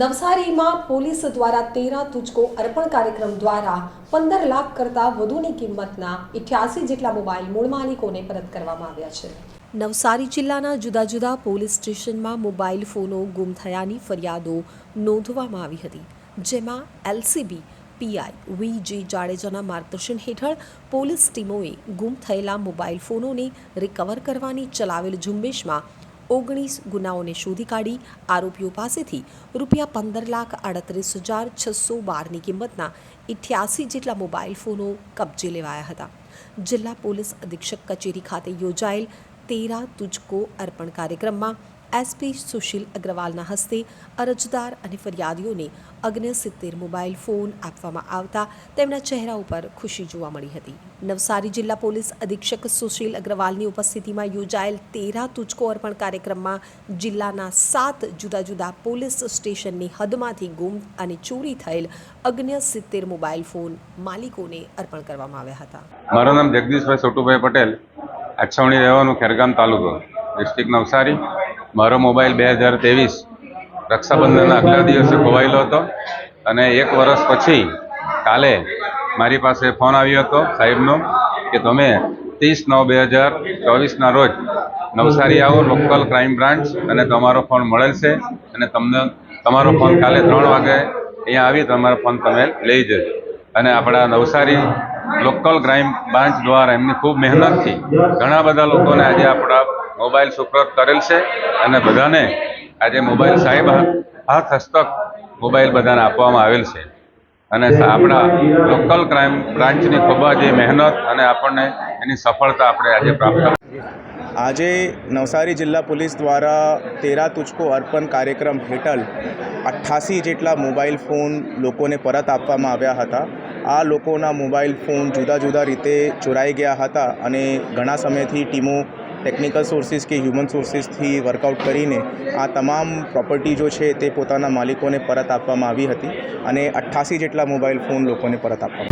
નવસારીમાં પોલીસ દ્વારા તેરા તુચકો અર્પણ કાર્યક્રમ દ્વારા પંદર લાખ કરતાં વધુની કિંમતના ઇઠ્યાસી જેટલા મોબાઈલ મૂળ માલિકોને પરત કરવામાં આવ્યા છે. નવસારી જિલ્લાના જુદા જુદા પોલીસ સ્ટેશનમાં મોબાઈલ ફોનો ગુમ થયાની ફરિયાદો નોંધવામાં આવી હતી. જેમાં એલસીબી, પીઆઈ વી જી જાડેજાના માર્ગદર્શન હેઠળ પોલીસ ટીમોએ ગુમ થયેલા મોબાઈલ ફોનોને રિકવર કરવાની ચલાવેલ ઝુંબેશમાં ઓગણીસ ગુનાઓને શોધી કાઢી. આરોપીઓ પાસેથી રૂપિયા પંદર લાખ આડત્રીસ હજાર છસો બારની કિંમતના ઇઠ્યાસી જેટલા મોબાઈલ ફોનો કબજે લેવાયા હતા. જિલ્લા પોલીસ અધિક્ષક કચેરી ખાતે યોજાયેલ તેરા તુજકો અર્પણ કાર્યક્રમમાં એસપી સુશીલ અગ્રવાલના હસ્તે અરજદાર અને ફરિયાદીઓને અગ્ન્ય સિત્તેર મોબાઈલ ફોન આપવામાં આવતા તેમના ચહેરા ઉપર ખુશી જોવા મળી હતી. નવસારી જિલ્લા પોલીસ અધિક્ષક સુશીલ અગ્રવાલની ઉપસ્થિતિમાં યોજાયેલ તેરા તુચકો અર્પણ કાર્યક્રમમાં જિલ્લાના સાત જુદા જુદા પોલીસ સ્ટેશનની હદમાંથી ગુમ અને ચોરી થયેલ અગ્ન્ય સિત્તેર મોબાઈલ ફોન માલિકોને અર્પણ કરવામાં આવ્યા હતા. મારું નામ જગદીશભાઈ સોટુભાઈ પટેલ, અછવણી રહેવાનું ખેરગામ તાલુકો, ડિસ્ટ્રિક્ટ નવસારી. મારો મોબાઈલ બે હજાર ત્રેવીસ રક્ષાબંધનના આગલા દિવસે ખોવાયેલો હતો. અને એક વર્ષ પછી કાલે મારી પાસે ફોન આવ્યો હતો સાહેબનો કે તમે ત્રીસ નવ બે હજાર ચોવીસના રોજ નવસારી આવો, લોકલ ક્રાઇમ બ્રાન્ચ, અને તમારો ફોન મળેલ છે. અને તમને તમારો ફોન કાલે ત્રણ વાગે અહીંયા આવી તમારો ફોન તમે લઈ જજો. અને આપણા નવસારી લોકલ ક્રાઇમ બ્રાન્ચ દ્વારા એમની ખૂબ મહેનતથી ઘણા બધા લોકોને આજે આપણા મોબાઈલ સુપ્રત કરેલ છે અને બધાને આજે મોબાઈલ સાહેબ હાથ હસ્તક મોબાઈલ બધાને આપવામાં આવેલ છે. અને આપણા લોકલ ક્રાઇમ બ્રાન્ચની ખૂબ જ મહેનત અને આપણને એની સફળતા આપણે આજે પ્રાપ્ત આજે નવસારી જિલ્લા પોલીસ દ્વારા તેરા તુચકો અર્પણ કાર્યક્રમ હેઠળ અઠ્ઠાસી જેટલા મોબાઈલ ફોન લોકોને પરત આપવામાં આવ્યા હતા. આ લોકોના મોબાઈલ ફોન જુદા જુદા રીતે ચોરાઈ ગયા હતા અને ઘણા સમયથી ટીમો ટેકનિકલ સોર્સિસ કે હ્યુમન સોર્સિસથી વર્કઆઉટ કરીને આ તમામ પ્રોપર્ટી જો છે તે પોતાના માલિકોને પરત આપવામાં આવી હતી અને અઠ્ઠાસી જેટલા મોબાઈલ ફોન લોકોને પરત આપવામાં